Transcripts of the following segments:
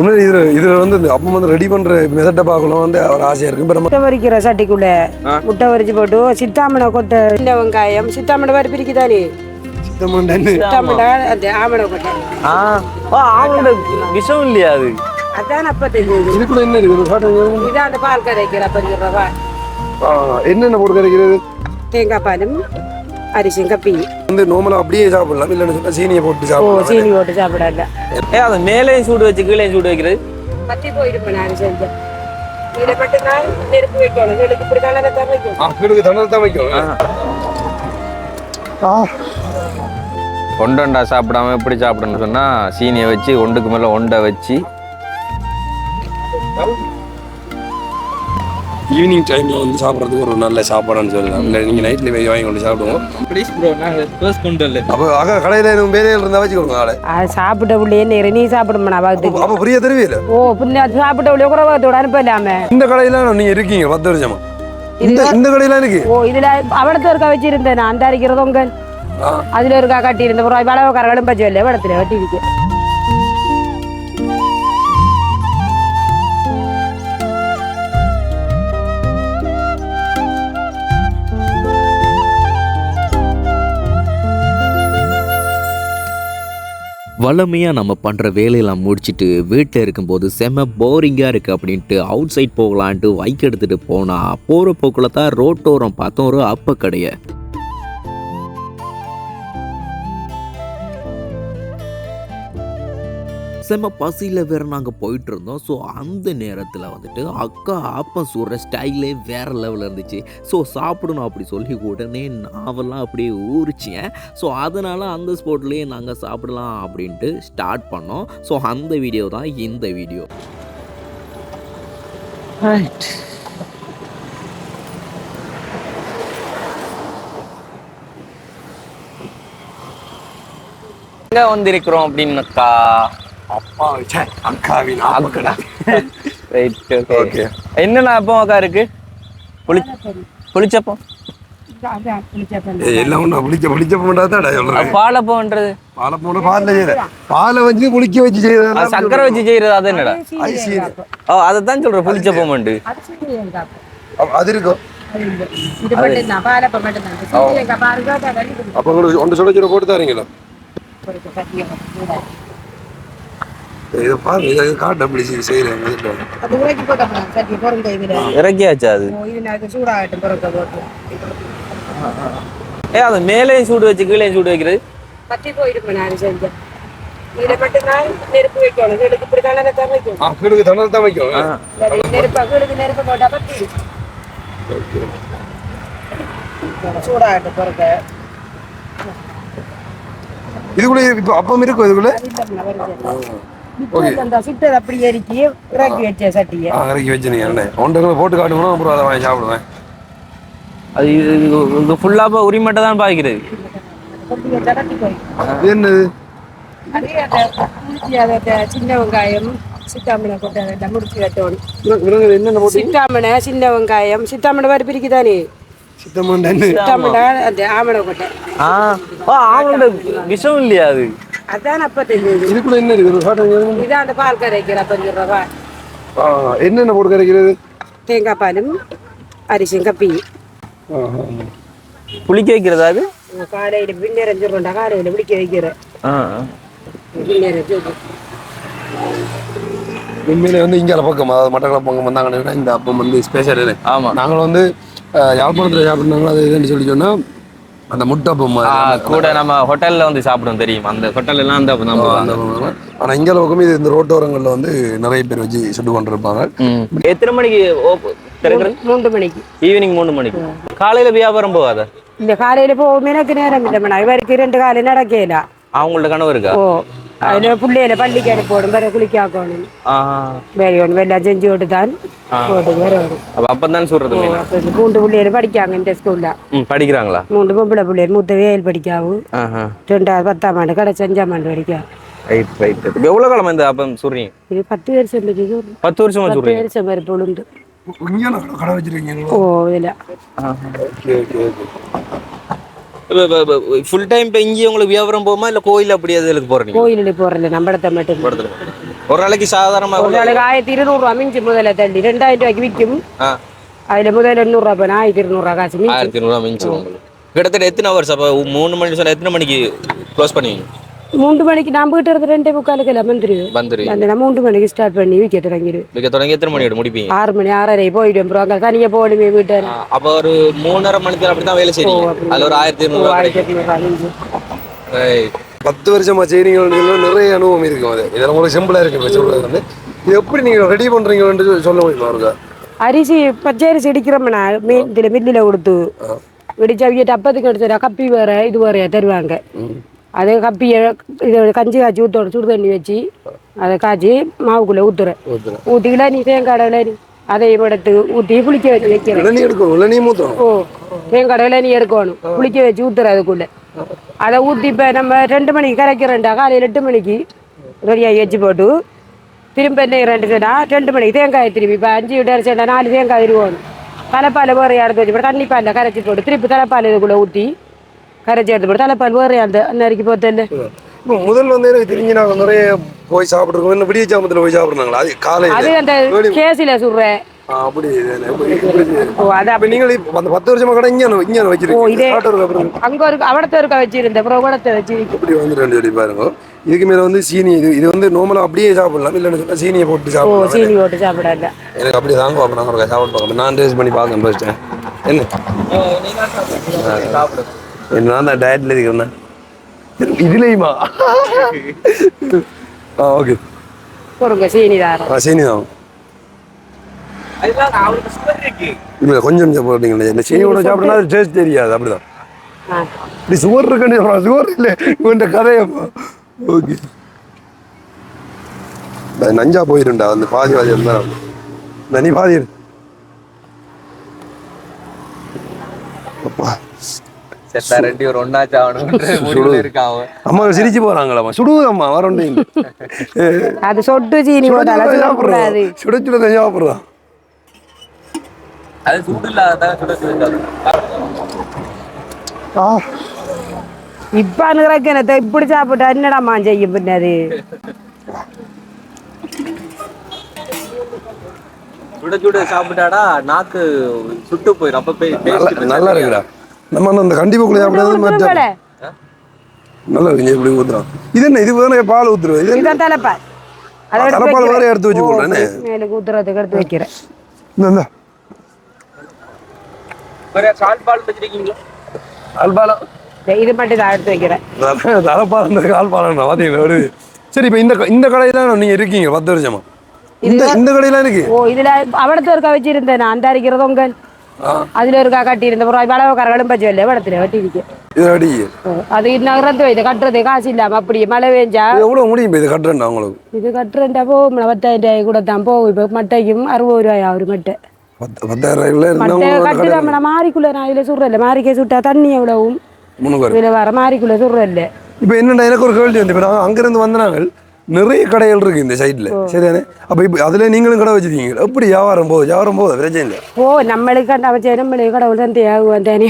உண்மையிலே இது இது வந்து இந்த அப்பம் வந்து ரெடி பண்ற மெதட்டை பார்க்கணும். வந்து அவர் ஆசையா இருக்கு. இப்போ நம்ம முட்டை வரிக்கிற சட்டிக்குள்ள முட்டை வரிச்சு போட்டு சித்தாமணை கொட்டை. சின்ன வெங்காயம் சித்தாமணை வரி பிரிக்குதானே? சித்தமன் டன்னு சித்தாமணை அந்த ஆமணை கொட்டை. ஆ. ஓ அவங்களோட விஷம் இல்லையா அது? அதான் அப்ப தெரியுது இதுக்குள்ள என்ன இருக்குது? காட்டுங்க இதான் அந்த பால் கரைக்கிற ஆ, என்னென்ன போட்டு கிடைக்கிறது தேங்காய் பாலும் அரிசியும் கப்பி வந்து நார்மலா அப்படியே சாப்பிடலாம். இல்லைன்னு சொன்னா சீனியை போட்டு சாப்பிடலாம். சீனி போட்டு சாப்பிடல. ஏ அது மேலேயும் சூடு வச்சு கீழே சூடு வைக்கிறது. பத்தி போயிருப்பேன் நான் நெருப்பு வைக்கணும். இப்படி தான் வீடுக்கு தான் வைக்கும் ஆ. ஒண்டொண்டா சாப்பிடாம எப்படி சாப்பிடணும்னு சொன்னா சீனியை வச்சு ஒண்டுக்கு மேல ஒண்டை வச்சு. ஈவினிங் டைம்ல வந்து சாப்பிட்றதுக்கு ஒரு நல்ல சாப்பாடுன்னு சொல்லலாம். இல்லை நீங்க நைட்ல போய் வாங்கி கொண்டு சாப்பிடுவோம். ப்ளீஸ் ப்ரோ நாங்கள் ஃபர்ஸ்ட் கொண்டு வரல. அப்போ அக கடையில எதுவும் வேலையில் இருந்தா வச்சுக்கோங்க ஆளை. அது சாப்பிட்ட உள்ளே நேரம் நீ சாப்பிடுமா நான் அப்போ புரிய தெரியல. ஓ பின்ன சாப்பிட்ட உள்ளே கூட பார்த்து அனுப்பலாமே இந்த கடையில நீங்க இருக்கீங்க பத்து வருஷமா? இந்த இந்த கடையில இருக்கு ஓ இதுல அவடத்த ஒருக்கா வச்சிருந்தேன் நான் அந்த ஆ. அதுல ஒருக்கா கட்டி இருந்த ஒரு வளவக்காரர்களும் பச்சை இல்லை வடத்துல கட்டி வளமையாக நம்ம பண்ணுற வேலையெல்லாம் முடிச்சுட்டு வீட்டில் இருக்கும்போது செம போரிங்காக இருக்குது அப்படின்ட்டு அவுட் சைட் போகலான்ட்டு பைக் எடுத்துகிட்டு போனால் போகிற போக்கில் தான் ரோட்டோரம் பார்த்தோம். ஒரு அப்ப கடையை. செம பசியில் வேற நாங்கள் போயிட்டு இருந்தோம் ஸோ அந்த நேரத்தில் வந்துட்டு அக்கா ஆப்பம் சுடுற ஸ்டைலே வேற லெவலில் இருந்துச்சு. ஸோ சாப்பிடணும் அப்படி சொல்லி உடனே நாவெல்லாம் அப்படியே ஊறிச்சேன். ஸோ அதனால் அந்த ஸ்பாட்லேயே நாங்கள் சாப்பிடலாம் அப்படின்ட்டு ஸ்டார்ட் பண்ணோம். ஸோ அந்த வீடியோ தான் இந்த வீடியோ எங்க வந்திருக்கிறோம் அப்படின்னாக்கா? அப்பா ச்சே, அக்காவின் ஆப்பக்கடா ரைட் ஓகே Okay. என்னென்ன அப்போ அக்கா இருக்கு? புளி புளிச்சப்பம்? எல்லாம் ஒண்ணா புளிக்க புளிக்க போண்டாதான் சொல்றேன். பாலப்பம்ன்றது. பாலை போட பாலில் செய்யற. பாலை வச்சு புளிக்க வச்சு செய்யறது சக்கரை வச்சு செய்யறது அது என்னடா? ஓ அதை தான் சொல்றேன் புளிச்சப்பம்ன்ட்டு. அது இருக்கும். அப்போ ஒன்று சுட சுட போட்டு தரீங்களா? இதை பாருங்க இதை காட்டு பொருங்க இதுல இறக்கியாச்சா அது? ஏ அது மேலேயும் சூடு வச்சு கீழே சூடு வைக்கிறது. பத்தி போயிருப்பேன் நான் செஞ்சேன். இதை மட்டும்தான் நெருப்பு வைக்கணும். இவளுக்கு இப்படி தானே தான் ஆ வீடுக்கு தண்ணல் தான் வைக்கும் நெருப்பு இவளுக்கு நெருப்பு போட்டா பத்தி சூடாகட்டும் இதுக்குள்ள இப்போ அப்பம் இருக்கும் இதுக்குள்ள? சுட்டது அப்படி எரிக்கி இறக்கி வச்ச சட்டியை. போட்டு காட்டுவோம் அப்புறம் அதை வாங்கி சாப்பிடுவேன். அது இது- ஃபுல்லாக உரிமட்டை தான் பாய்க்கிறது என்னது? சின்ன வெங்காயம் சித்தாமணை கொட்டை அதை முடிச்சு போட்டு சித்தாமணை சின்ன வெங்காயம் சித்தாமணை அந்த ஆமணை கொட்டை. ஆ விஷம் இல்லையா அது? அதான் அப்ப தெரியுது. இதுக்குள்ள என்ன இருக்குது? இதான் அந்த பால் கரைக்கிற பஞ்சு ரூபா ஆ என்னென்ன போட்டு கிடைக்கிறது தேங்காய் பாலும் அரிசியும் கப்பி. ஆஹா. புளிக்க வைக்கிறதா அது? காலையில பின்னேரம் சொல்றா காலையில பிடிக்க வைக்கிறேன். உண்மையிலே வந்து இங்கே பக்கம் அதாவது மட்டக்களப்பு பக்கம் வந்தாங்கன்னா இந்த அப்பம் வந்து ஸ்பெஷல் இல்லை ஆமா. நாங்கள் வந்து யாழ்ப்பாணத்தில் சாப்பிட்றாங்களோ அது எதுன்னு சொல்லி சொன்னால் அந்த முட்டை ஆ, கூட நம்ம ஹோட்டல்ல வந்து சாப்பிடுவோம் தெரியும். அந்த ஹோட்டல் எல்லாம் அந்த. ஆனால் இங்கே பக்கம் இது இந்த ரோட்டோரங்களில் வந்து நிறைய பேர் வச்சு சுட்டு கொண்டு இருப்பாங்க. எத்தனை மணிக்கு மூன்று மணிக்கு. ஈவினிங் மூணு மணிக்கு. காலையில வியாபாரம் போகாத? இந்த காலையில போகும் எனக்கு நேரம் இல்லை இவருக்கு ரெண்டு காலை நடக்கல. அவங்கள்ட்ட கனவு இருக்கா ஓ. அதுல பிள்ளையில பள்ளிக்கு அனுப்பணும் வேற குளிக்காக்கணும் ஆ வேற ஒன்று எல்லாம் செஞ்சு விட்டு தான் போட்டு வேற வரும் அப்ப அப்பதான் சொல்றது. அப்ப மூன்று பிள்ளைகள் படிக்காங்க இந்த ஸ்கூல்ல படிக்கிறாங்களா மூன்று பொம்பளை பிள்ளைகள் மூத்த வேல் படிக்காவும் ரெண்டாவது பத்தாம் ஆண்டு கடைசி அஞ்சாம் ஆண்டு படிக்கா ரைட் ரைட் எவ்வளவு காலம் இந்த அப்பம் சொல்றீங்க இது பத்து வருஷம் பத்து வருஷமா பத்து வருஷம் ஓ இதில் ஃபுல் டைம் இப்போ இங்கே உங்களுக்கு வியாபாரம் போகுமா? இல்லை கோயில் அப்படி அதுக்கு போகிறீங்க கோயிலில் போடுறல நம்படத்தை மட்டும் ஒரு நாளைக்கு சாதாரணமா ஒரு நாளைக்கு ஆயிரத்தி இருநூறுவா மிஞ்சி முதல்ல தள்ளி. ரெண்டாயிரம் ரூபாய்க்கு விற்கும். ஆ, அதுல முதல்ல எண்ணூறுவா போனா ஆயிரத்தி இருநூறுவா காசு மிஞ்சி ஆயிரத்தி இருநூறுவா உங்களுக்கு. கிட்டத்தட்ட எத்தனை ஹவர்ஸ் அப்போ? மூணு மணி சொன்னா எத்தனை மணிக்கு க்ளோஸ் பண்ணுவீங்க? மூன்று மணிக்கு நான் போயிட்டு இருந்து ரெண்டே முக்காலுக்கு எல்லாம் வந்துருவேன் வந்துருவீங்க அந்த நான் மூன்று மணிக்கு ஸ்டார்ட் பண்ணி விற்க தொடங்கிடுவேன் மிக தொடங்கி எத்தனை மணியோட முடிப்பீங்க? ஆறு மணி ஆறரை போயிடும் அப்புறம் அங்கே தனியாக போகணுமே வீட்டு. ஆ, அப்போ ஒரு மூணரை மணிக்கு அப்படிதான் வேலை செய்றீங்க? அதுல ஒரு ஆயிரத்தி இருநூறுவா ஆயிரத்தி Right. பத்து வருஷமா செய்றீங்கன்னு சொல்லி நிறைய அனுபவம் இருக்கும் அது இதெல்லாம் உங்களுக்கு சிம்பிளா இருக்கு இப்ப சொல்றது வந்து. எப்படி நீங்க ரெடி பண்றீங்கன்னு சொல்லி முடியுமா இருக்கா அரிசி பச்சை அரிசி இடிக்கிறோம்னா மீ இதில் மில்லில் கொடுத்து இடிச்சு அவங்க டப்பத்துக்கு எடுத்துட்டா கப்பி வேற இது வேறையா தருவாங்க. அது கப்பியை இதை கஞ்சி காய்ச்சி ஊற்றணும் சுடு தண்ணி வச்சு. அதை காய்ச்சி மாவுக்குள்ளே ஊற்றுறேன் ஊற்றிக்கிட்டா நீ தேங்காய் இளநீ அதையும் எடுத்து ஊற்றி புளிக்க வச்சு வைக்கிறேன். ஓ தேங்காய் இளநீ எடுக்கணும். புளிக்க வச்சு ஊற்றுற அதுக்குள்ளே. அதை ஊற்றி இப்போ நம்ம ரெண்டு மணிக்கு கரைக்கிறேன்டா காலையில் எட்டு மணிக்கு. ரெடியாகி வச்சு போட்டு திரும்ப என்ன ரெண்டு சொன்னா ரெண்டு மணிக்கு தேங்காய் திருப்பி இப்போ அஞ்சு விட்டு அரைச்சா நாலு தேங்காய் இருவோம் தலைப்பால் வேறு எடுத்து வச்சு தண்ணி பாலில் கரைச்சி போட்டு திருப்பி தலைப்பால் இதுக்குள்ளே ஊற்றி கரைச்சி எடுத்து போட்டு தலைப்பால் வேறு அந்த அன்னரிக்கு போத்தல இப்போ முதல்ல வந்து எனக்கு தெரிஞ்சு நாங்க நிறைய போய் சாப்பிட்ருக்கோம் இன்னும் விடிய சாமத்துல போய் சாப்பிட்றாங்களா? அது காலையில. அது அந்த கேஸில் சுடுறேன் அப்படி. ஓ அது அப்ப நீங்கள் அந்த பத்து வருஷமா கடை இங்கே இங்கே ஓ, வச்சிருக்கீங்க. இதே- அங்கே ஒரு அவடத்தை இருக்க வச்சிருந்தேன். அப்புறம் உடத்தை வச்சிருக்கேன் இப்படி வந்துட்டு சொல்லி பாருங்க. இதுக்கு மேல வந்து சீனி இது இது வந்து நார்மலா அப்படியே சாப்பிடலாம். இல்லைன்னு சொன்னா சீனியை போட்டு ஓ சாப்பிடலாம். சீனி போட்டு சாப்பிடல. எனக்கு அப்படி தாங்க பார்ப்போம் நாங்கள் ஒருக்கா சாப்பிட்டு பார்க்கணும். நான் டேஸ்ட் பண்ணி பார்க்கணும் ஃபர்ஸ்ட் என்ன? என்ன நான் தான் டயட்ல இருக்கிறேன் இதுலேயுமா? ஆ ஓகே பொறுங்க சீனி தாரம் ஆ சீனி தான் இல்லை கொஞ்சம் சீனியோட அது டேஸ்ட் தெரியாது அப்படிதான். இப்படி சுகர் இருக்குன்னு சுகர் இல்லை கதையப்பா ஓகே நஞ்சா போயிருண்டா அந்த பாதி பாதி இருந்தா. நனி பாதி. அப்பா. செத்தா ரெண்டு ஒரு ஒன்னாச்சு ஆகணும் இருக்கான் அவன். அம்மா சிரிச்சு போறாங்களாம்மா சுடுவதம்மா வரணும் அது சொட்டு சீனி சொல்லக்கூடாது சுட சுட தான் சாப்பிட்றான் அது சுடு இல்லாதான் சுட சுட ஆ. இப்ப அனுகிறக்கு என்னத்தை? இப்படி சாப்பிட்டா என்னடாம்மா செய்யும் பின்னது சுட சுட சாப்பிட்டாடா நாக்கு சுட்டு போயிடும் அப்ப நல்லா இருக்குடா. நம்ம அந்த- மற்ற போல நல்லா இருக்கு இப்படி ஊத்துறான் இது என்ன இது வேணா பால் ஊத்துருவேன் இது? இதான் தலைப்பால். வேற. எடுத்து வச்சு போடுறேன்னு மேலுக்கு ஊத்துறதுக்கு எடுத்து வைக்கிறேன். இந்த இது மட்டும் தான் எடுத்து வைக்கிறேன். தலைப்பால் இந்த வருது சரி இப்போ இந்த இந்த கடையில நீங்க இருக்கீங்க? பத்து வருஷமா? இந்த இந்த கடையில இருக்கு ஓ இதுல அவடத்து ஒருக்கா வச்சிருந்தேன் நான் அந்த. அதுல ஒருக்கா கட்டியிருந்த அப்புறம் வளவக்காரர்களும் பச்சை இல்லை வடத்துல வெட்டிருக்கு இது அது நகரத்து வைத்து கட்டுறது காசு இல்லாம அப்படி மழை பெஞ்சா இது எவ்வளவு முடியும் இது கட்டுறேன்டா உங்களுக்கு இது கட்டுறேன்டா போகும் பத்தாயிரம் ரூபாய் கூட தான் போகும் இப்போ மட்டைக்கும் அறுபது ரூபாயா ஒரு மட்டை கட்டுதான் மாறிக்குள்ள நான் இதுல சுடுறேன் மாறிக்கே சுட்டா தண்ணி எவ்வளவும் இதுல வர மாறிக்குள்ள சுடுறேன் இப்போ என்னடா எனக்கு ஒரு கேள்வி வந்து இப்போ நாங்கள் அங்கேருந்து நிறைய கடைகள் இருக்கு இந்த சைடில் சரிதானே? அப்போ இப்போ அதில் நீங்களும் கடை வச்சிருக்கீங்க எப்படி வியாபாரம் போகுது? வியாபாரம் போகுது? பிரச்சனை இல்லை. ஓ நம்மளுக்கு அந்த அவச்சே நம்மளுக்கு கடவுள் தான் தேவை தானே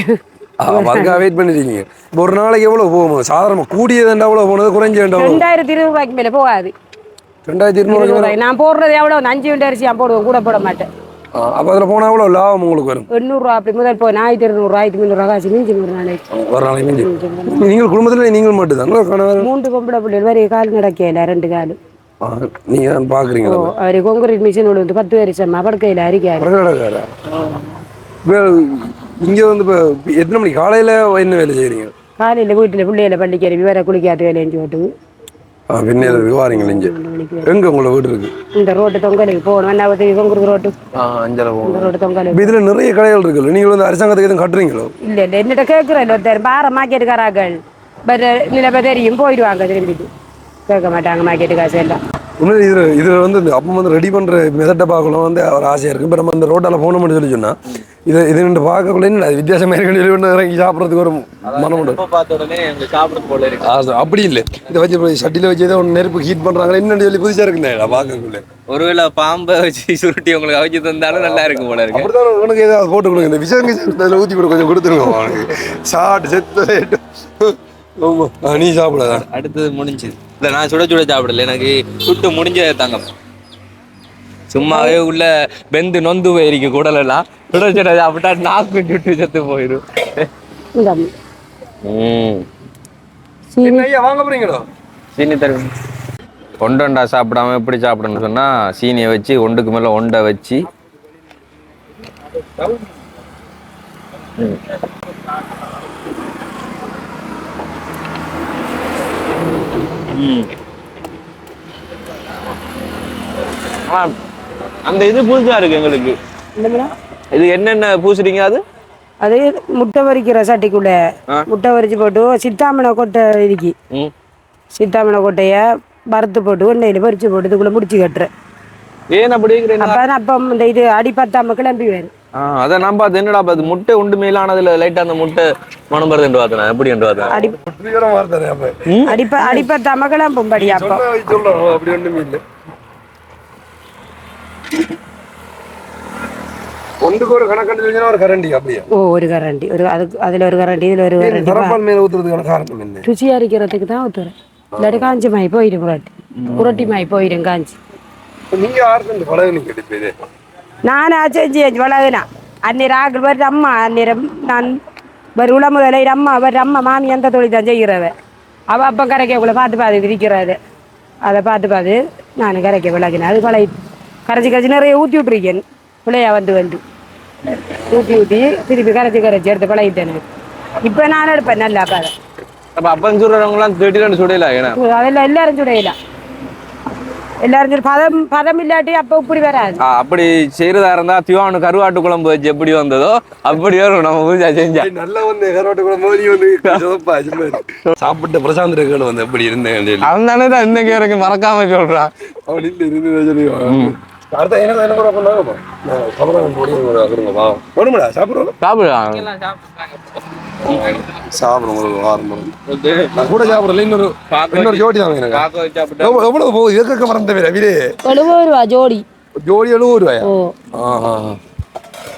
அதுக்காக வெயிட் பண்ணிருக்கீங்க. இப்போ ஒரு நாளைக்கு எவ்வளோ போகும்? சாதாரணமாக கூடியதுண்டா எவ்வளோ போனது குறைஞ்சதுண்டா ரெண்டாயிரத்தி இருபது ரூபாய்க்கு மேல போகாது. ரெண்டாயிரத்தி இருநூறு நான் போடுறது எவ்வளோ அஞ்சு மினிட் அரிசி நான் போடுவேன். கூட போட மாட்டேன். அப்போ அதில் போனால் எவ்வளோ லாபம் உங்களுக்கு வரும் எண்ணூறுரூவா அப்படி முதல் போய் ஆயிரத்தி இருநூறு ஆயிரத்தி முந்நூறுவா காசு மிஞ்சி ஒரு நாளைக்கு ஒரு நாளைக்கு மிஞ்சி நீங்கள் குடும்பத்தில் நீங்கள் மட்டும்தாங்களா கணவர் மூன்று பொம்பளை பிள்ளைகள் வரை கால் நடக்கையில ரெண்டு காலு நீங்கள் ஓ அவர் கொங்குரீட் மிஷின் விழுந்து பத்து வருஷமா படுக்கையில் இப்போ இங்கே வந்து இப்போ எத்தனை மணிக்கு காலையில் என்ன வேலை செய்கிறீங்க காலையில் வீட்டில் பிள்ளைகளை பள்ளிக்கு அனுப்பி வேற குளிக்காத வேலையை போட்டு பின்னேறதுக்கு வாரீங்க இங்கே. எங்கே உங்களை வீடு இருக்கு? இந்த ரோட்டு தொங்கலுக்கு போகணும். அண்ணாவதி கொங்குரு ரோட்டு. ஆ அஞ்சரை போகும் இந்த ரோட்டு தொங்கலுக்கு இதில் நிறைய கடைகள் இருக்குல்ல? நீங்கள் வந்து அரசாங்கத்துக்கு எதுவும் கட்டுறீங்களோ? இல்லை இல்லை. என்னிட்ட கேட்குறேன் ஒருத்தர் பார மார்க்கெட்டுக்காராக்கள் பட் நிலப்ப தெரியும். போயிடுவாங்க திரும்பிட்டு. கேட்க மாட்டாங்க மார்க்கெட்டு காசு எல்லாம். உண்மையில இதில் இதில் வந்து இந்த அப்போ வந்து ரெடி பண்ணுற மெதட்டை பார்க்கலாம் வந்து ஒரு ஆசையாக இருக்குது இப்போ நம்ம அந்த ரோட்டால் போகணும்னு சொல்லி சொன்னால் இதை இது ரெண்டு பார்க்கக்குள்ள என்ன அது வித்தியாசமாக ஒன்று இறங்கி சாப்பிட்றதுக்கு ஒரு மனம் உண்டு. ரொம்ப பார்த்த உடனே எங்களுக்கு சாப்பிட போல இருக்கு. ஆசை அப்படி இல்லை. இதை வச்சு போய் சட்டியில் வச்சு ஏதோ ஒன்று நெருப்பு ஹீட் பண்ணுறாங்களே என்னன்னு சொல்லி புதுசாக இருக்குண்ணே பார்க்கக்குள்ள. ஒருவேளை பாம்பை வச்சு சுருட்டி உங்களுக்கு அவிச்சு தந்தாலும் நல்லா இருக்கும் போல இருக்கு. அப்படித்தான் உனக்கு ஏதாவது போட்டு கொடுங்க இந்த விஷம் கிஷம் அதில் ஊற்றி கூட கொஞ்சம் கொடுத்துருங்க அவனுக்கு. ஷார்ட் செத்து நீ சாப்பிடாதா? அடுத்தது முடிஞ்சுது. இல்ல நான் சுட சுட சாப்பிடல. எனக்கு சுட்டு முடிஞ்சதை தாங்க சும்மாவே உள்ள வெந்து நொந்து போயிருக்க குடலெல்லாம் சுட சுட சாப்பிட்டா நாக்கு சுட்டு செத்து போயிடும். வாங்க போறீங்களோ? சீனி தருவேன் ஒண்டொண்டா சாப்பிடாம எப்படி சாப்பிடணும்னு சொன்னா சீனியை வச்சு ஒண்டுக்கு மேல ஒண்டை வச்சு. ம். ம். ஆ, அந்த இது புதுசா இருக்கு எங்களுக்கு. இது என்னென்ன பூசுறீங்க அது? அது முட்டை வரிக்கிற சட்டிக்குள்ள. முட்டை வரிச்சு போட்டு சித்தாமணை கொட்டை இருக்கு. ம். சித்தாமணை கொட்டைய வறுத்து போட்டு எண்ணெயில் பொரிச்சு போட்டு இதுக்குள்ள முடிச்சு கட்டுறேன். ஏன் அப்படி அப்போ இந்த இது அடி பத்தாம கிளம்பி வரும். ஆ அதை நான் பார்த்து என்னடா பார்த்து முட்டை உண்டு மேலானதுல லைட்டா அந்த முட்டை மனம் வருது என்று பார்த்தேன் எப்படி என்று பார்த்தேன் அடிப்ப அப்போ. சொன்னா சொல்றோம் அப்படி ஒண்ணுமே இல்லை. ஒன்றுக்கு ஒரு செஞ்சா ஒரு கரண்டி அப்படியா? ஓ ஒரு கரண்டி ஒரு அதுக்கு அதில் ஒரு கரண்டி இதில் ஒரு கரண்டி தரப்பால் மேல ஊத்துறதுக்கான காரணம் என்ன? ருசியாக இருக்கிறதுக்கு தான் ஊற்றுறேன் இல்லாட்டி காஞ்சி மாய் போயிடும் புரட்டி. புரட்டி மாய் போயிடும் காஞ்சி. இப்ப நீங்க யாருக்கு இந்த இப்போ இது நான் செஞ்சு வளகுனா. அந்நேரம் ஆக்கள் வர அம்மா அந்நேரம் நான் ஒரு உளமுதலை அம்மா வர அம்மா மாமி அந்த தொழில் தான் செய்கிறவ. அவள் அப்போ கரைக்கக்குள்ள பார்த்து பார்த்து விரிக்கிறது அதை பார்த்து பார்த்து நான் கரைக்க விளக்குனேன் அது பழைய கரைச்சி கரைச்சி நிறைய ஊற்றி விட்ருக்கேன் பிள்ளையா வந்து வந்து. ஊற்றி ஊற்றி திருப்பி கரைச்சி கரைச்சி எடுத்து பழகிட்டேன் இப்போ நான் எடுப்பேன் நல்லா அப்ப அப்பன் சொல்றவங்கலாம் தேட்டில சுடையில அதெல்லாம் எல்லாரும் சுடையலாம் எல்லாரும் சொல்லி பதம் பதம் இல்லாட்டி அப்போ இப்படி வராது. ஆ, அப்படி செய்யறதா இருந்தா திவானு கருவாட்டு குழம்பு வச்சு எப்படி வந்ததோ அப்படி வரும் நம்ம பூஜா செஞ்சா. நல்ல வந்து கரோட்டு கூட மோதி வந்து. சாப்பிட்ட பிரசாந்த் ரேகன் வந்து எப்படி இருந்தேன் அவன் தானே தான் இந்த கேருக்கு மறக்காம சொல்றான் அவன் இல்லை இருந்து சொல்லி அடுத்த என்ன என்ன கூட பண்ணாங்க வேணுமாடா சாப்பிடுவோம். சாப்பிடுவோம் ஒரு வாரம். நான் கூட சாப்பிடல இன்னொரு இன்னொரு ஜோடி தாங்க எனக்கு. எவ்வளவு எவ்வளவு போகுது? எதுக்க மறந்த பேர் வீடு எழுபது ரூபா ஜோடி ஜோடி எழுபது ரூபாயா ஆஹா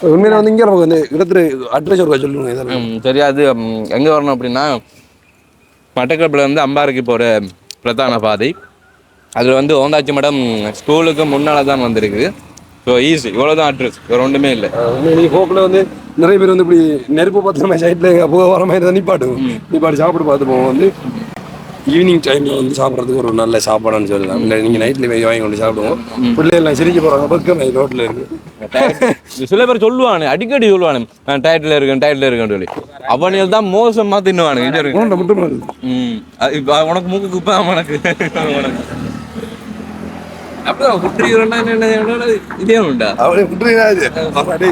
உண்மையில வந்து இங்கே நமக்கு வந்து இடத்துல அட்ரஸ் ஒரு சொல்லுங்க இதெல்லாம் சரி அது எங்க வரணும் அப்படின்னா மட்டக்களப்புல இருந்து அம்பாறைக்கு போற பிரதான பாதை. அதுல வந்து ஓந்தாச்சி மடம் ஸ்கூலுக்கு முன்னால தான் வந்திருக்கு ஸோ ஈஸி இவ்வளவுதான் அட்ரஸ் வேற ஒன்றுமே இல்லை. நீ போக்கில் வந்து நிறைய பேர் வந்து இப்படி நெருப்பு பத்திரமா சைட்ல போக வர மாதிரி தான் நிப்பாட்டுவோம். நிப்பாட்டி சாப்பிட்டு பார்த்து போவோம் வந்து ஈவினிங் டைம்ல வந்து சாப்பிட்றதுக்கு ஒரு நல்ல சாப்பாடுன்னு சொல்லலாம். இல்லை நீங்க நைட்ல போய் வாங்கி கொண்டு சாப்பிடுவோம். பிள்ளைகள் சிரிக்க போறாங்க. பக்கம் ரோட்ல இருக்கு. சில பேர் சொல்லுவானு அடிக்கடி சொல்லுவானு நான் டயட்ல இருக்கேன் டயட்ல இருக்கேன்னு சொல்லி. அவனில் தான் மோசமா தின்னுவானு இங்க இருக்கு. உன்னை மட்டும் உனக்கு மூக்கு குப்பா உனக்கு உண்டா அவளே விட்டுறீங்களா இது அப்பாடி.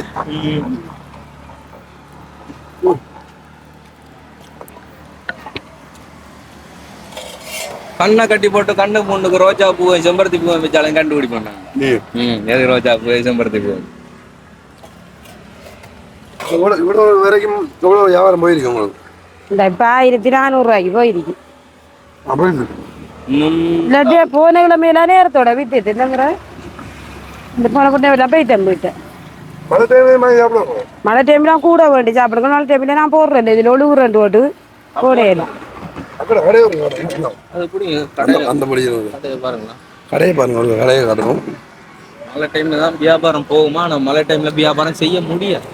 கண்ணை கட்டி போட்டு கண்ணு பொண்ணுக்கு ரோஜா பூ செம்பருத்தி பூ வச்சாலும் கண்டுபிடிப்பாங்க நீ ம் எது ரோஜா பூ செம்பருத்தி பூ இவ்வளோ இவ்வளோ வரைக்கும் எவ்வளோ வியாபாரம் போயிருக்கு உங்களுக்கு இந்த இப்போ ஆயிரத்தி நானூறுரூவாய்க்கு போயிருக்கு அப்படி இன்னும் இல்லாட்டி போன கிழமையில நேரத்தோட வித்துட்டு என்னங்கிற இந்த போன கிழமையில போயிட்டேன் போயிட்டேன் மழை டைமே மாதிரி சாப்பிடுவோம் மழை டைம்லாம் கூட வேண்டி சாப்பிடுங்க மழை டைம்ல நான் போடுறேன் இதில் ஒழுகுறேன் போட்டு போடையலாம் கடையை பாருங்க கடையை காட்டணும் மழை டைம்ல தான் வியாபாரம் போகுமா நம்ம மழை டைம்ல வியாபாரம் செய்ய முடியாது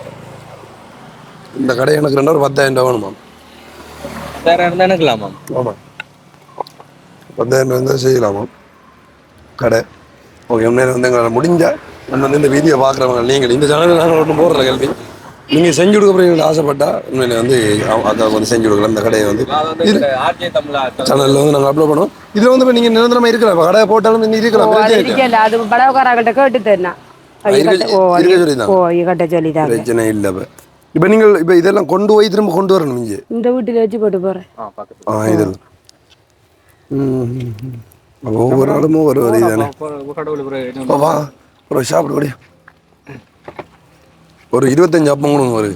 இந்த கடை எனக்கு ரெண்டாயிரம் பத்தாயிரம் ரூபா வேணுமா வேற இருந்தா எனக்கலாமா ஆமாம் பத்தாயிரம் இருந்தால் செய்யலாமா? கடை. ஓகே உண்மையில வந்து எங்களால் முடிஞ்ச நம்ம வந்து இந்த வீடியோ பார்க்குறவங்க நீங்கள் இந்த சேனலில் நாங்கள் ஒன்றும் போடுற கேள்வி நீங்கள் செஞ்சு கொடுக்க போறீங்க ஆசைப்பட்டா உண்மையில வந்து அக்காவுக்கு வந்து செஞ்சு கொடுக்கலாம். இந்த கடையை வந்து இது சேனலில் வந்து நாங்கள் அப்லோட் பண்ணுவோம். இதில் வந்து இப்போ நீங்கள் நிரந்தரமாக இருக்கலாம். கடையை போட்டாலும் நீ இருக்கலாம். அது படவக்காரங்கிட்ட கேட்டு சொல்லிட்டாங்க பிரச்சனை இல்லை இப்போ. இப்போ நீங்கள் இப்போ இதெல்லாம் கொண்டு போய் திரும்ப கொண்டு வரணும் இங்கே. இந்த வீட்டில் வச்சு போட்டு போறேன். ஆ இதில் ம் அப்போ ஒவ்வொரு நாளும் ஒவ்வொரு வரி தானே. அப்போ வா ஒரு சாப்பிடு கூடிய ஒரு இருபத்தஞ்சு அப்பம் கொடுங்க ஒரு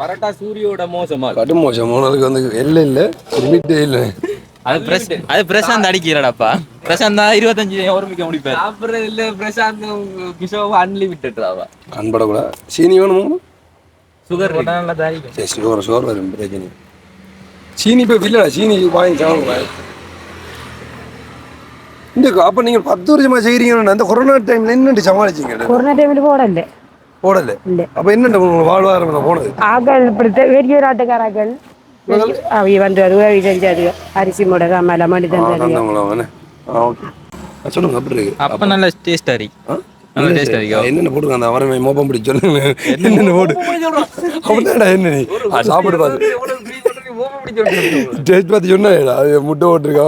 பரோட்டா சூரியோட மோசமா. இருக்கு. கடும் மோசம். மூணாளுக்கு வந்து எல்லை இல்லை லிமிட்டே இல்லை. அது பிரஸ் அது பிரசாந்த் அடிக்கிறாடாப்பா. பிரசாந்த் தான் இருபத்தஞ்சு ஓரமிக்க முடிப்பாரு. அப்புறம் இல்ல பிரசாந்த் கிஷோவா அன்லிமிட்டட் ஆவா அன்படக்கூடாது. சீனி வேணுமா? சுகர் போட்டா நல்லா தாரிக்கும் சரி சுகர் சுகர் வரும் பிரச்சனை சீனி இப்போ இல்லைடா சீனி வாங்கி சாப்பிடுவேன் இந்த அப்போ நீங்கள் பத்து வருஷமா செய்கிறீங்க அந்த கொரோனா டைம்ல என்னண்டு சமாளிச்சீங்க கொரோனா டைமில் போடல. போடல. அப்போ என்னண்டு வாழ்வாதாரம் போனது? ஆக்கள் இப்படி வெளியே நாட்டுக்காராக்கள் அவங்க வந்து அது உதவி செஞ்சது அரிசி மூட சாமான் மணி ஓகே. சொல்லுங்க அப்படி இருக்கு? அப்ப நல்ல டேஸ்டா இருக்கு. என்னென்ன போட்டுங்க அந்த அவரை மோப்பம் பிடி சொல்லுங்க. என்னென்ன போடு? அப்படின்னா என்ன சாப்பிட்டு பார்த்து டேஸ்ட் பார்த்து சொன்னா அது முட்டை போட்டிருக்கா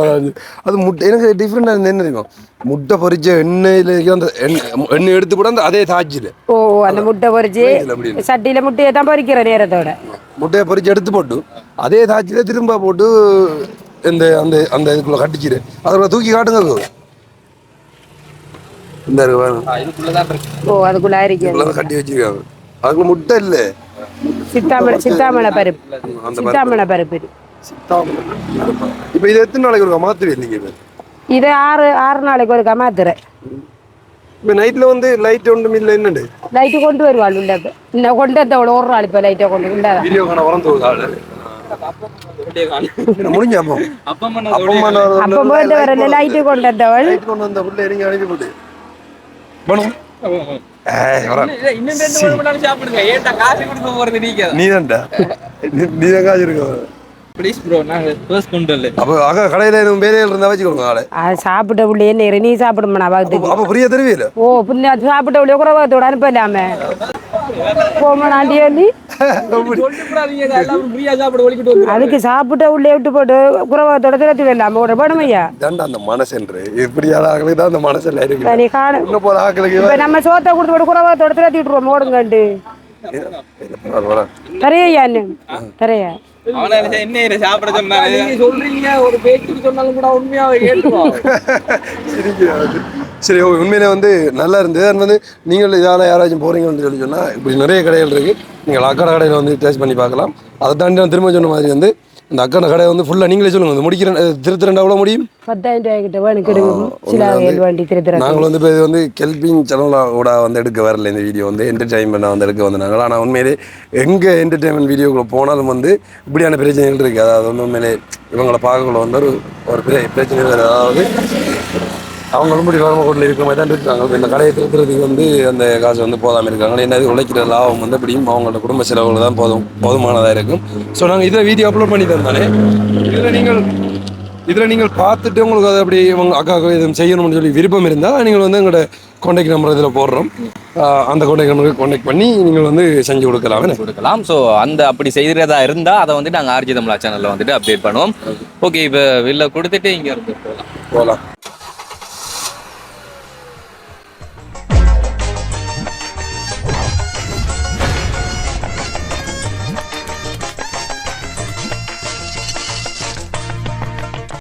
அது முட்டை எனக்கு டிஃப்ரெண்டாக இருந்தது. என்ன தெரியும்? முட்டை பொரிச்ச எண்ணெயில் அந்த எண்ணெய் எண்ணெய் எடுத்து கூட அந்த அதே தாச்சில் ஓ அந்த முட்டை பொரிச்சு சட்டியில முட்டையை தான் பொரிக்கிற நேரத்தோட. முட்டையை பொரிச்சு எடுத்து போட்டு அதே தாச்சியில் திரும்ப போட்டு இந்த அந்த அந்த இதுக்குள்ள கட்டிச்சிரு அதில் தூக்கி காட்டுங்க அது. இந்த இருக்கு பாருங்க. ஓ அதுக்குள்ள கட்டி வச்சிருக்காங்க. அதுக்குள்ள முட்டை இல்லை. சித்தாமணி சித்தாமணை பருப்பு. அந்த சித்தாமணை பருப்பு இது. இப்போ இது எத்தனை நாளைக்கு ஒரு நீங்கள் இது? ஆறு ஆறு நாளைக்கு ஒரு கமாத்துறேன் இப்போ நைட்டில் வந்து லைட் ஒன்றும் இல்லை என்னண்டு லைட்டு கொண்டு வருவாள் உள்ள. இன்னும் கொண்டு வந்தவள ஒரு நாள் இப்போ லைட்டை கொண்டு உண்டாதான் வீடியோ காண வளர்ந்து போகுது ஆளு. என்ன முடிஞ்ச அப்போ? போயிட்டு வரல லைட்டு கொண்டு வந்தவள். லைட் கொண்டு வந்த புள்ள அனுப்பி போட்டு. சாப்பிட்ட என்ன நீ சாப்பிடுமா அப்போ ஃப்ரீயாக தருவீல ஓ அது சாப்பிட்ட உள்ளே குறவத்தோட அனுப்பலாமே. போமா நாண்டி சொல்லி ஃப்ரீயா சாப்பிட ஒழிக்கிட்டு வந்து அதுக்கு சாப்பிட்ட உள்ளே விட்டு போட்டு குறவத்தோட திரத்தி வரலாம ஒரு படமையா தாண்டா அந்த மனசென்று. எப்படியாத ஆக்களுக்கு தான் அந்த மனசில் இருக்கு. நீ காண இன்னும் போல ஆக்களுக்கு இப்ப நம்ம சோத்தை கொடுத்து போட்டு குறவத்தோட திரத்தி விட்டுருவோம் ஓடுங்கண்டு. தரையா தரையா? என்ன சாப்பிட சொன்னாரு? சொல்றீங்க ஒரு பேச்சுக்கு சொன்னாலும் கூட கேட்டுருவோம் சிரிக்கிறாரு. சரி ஓகே உண்மையிலே வந்து நல்லா இருந்தது. அது வந்து நீங்கள் இதால் யாராச்சும் போகிறீங்கன்னு சொல்லி சொன்னால் இப்படி நிறைய கடைகள் இருக்குது நீங்கள் அக்கடை கடையில் வந்து டேஸ்ட் பண்ணி பார்க்கலாம். அதை தாண்டி நான் திரும்ப சொன்ன மாதிரி வந்து இந்த அக்கடை கடை வந்து ஃபுல்லாக நீங்களே சொல்லுங்கள் இந்த முடிக்கிற திருத்த ரெண்டு எவ்வளோ முடியும்? நாங்கள் வந்து இப்போ இது வந்து கெல்பிங் சேனலோட வந்து எடுக்க வரல இந்த வீடியோ வந்து. என்டர்டைன்மெண்ட் வந்து எடுக்க வந்து நாங்கள் ஆனால் உண்மையிலே எங்கே என்டர்டைன்மெண்ட் வீடியோக்குள்ள போனாலும் வந்து இப்படியான பிரச்சனைகள் இருக்குது அதாவது வந்து உண்மையிலே இவங்களை பார்க்கக்குள்ள வந்து ஒரு ஒரு பிர- பிரச்சனை இருக்குது அதாவது அவங்களும் இப்படி வறுமக்கோட்டில் இருக்கிற மாதிரி தான் இருக்காங்க. இந்த கடையை திருத்துறதுக்கு வந்து அந்த காசு வந்து போதாமல் இருக்காங்க. என்ன இது உழைக்கிற லாபம் வந்து எப்படியும் அவங்களோட குடும்ப செலவுகள் தான் போதும் போதுமானதாக இருக்கும். ஸோ நாங்கள் இதில் வீடியோ அப்லோட் பண்ணி தந்தானே இதில் நீங்கள் இதில் நீங்கள் பார்த்துட்டு உங்களுக்கு அதை அப்படி இவங்க அக்காவுக்கு எதுவும் செய்யணும்னு சொல்லி விருப்பம் இருந்தால் நீங்கள் வந்து எங்களோட காண்டாக்ட் நம்பர் இதில் போடுறோம். அந்த காண்டாக்ட் நம்பருக்கு காண்டாக்ட் பண்ணி நீங்கள் வந்து செஞ்சு கொடுக்கலாம்? கொடுக்கலாம். ஸோ அந்த அப்படி செய்கிறதா இருந்தால் அதை வந்துட்டு நாங்கள் ஆர்ஜி தமிழா சேனலில் வந்துட்டு அப்டேட் பண்ணுவோம். ஓகே இப்போ வெளில கொடுத்துட்டு இங்கே இருந்து போகலாம் போகலாம்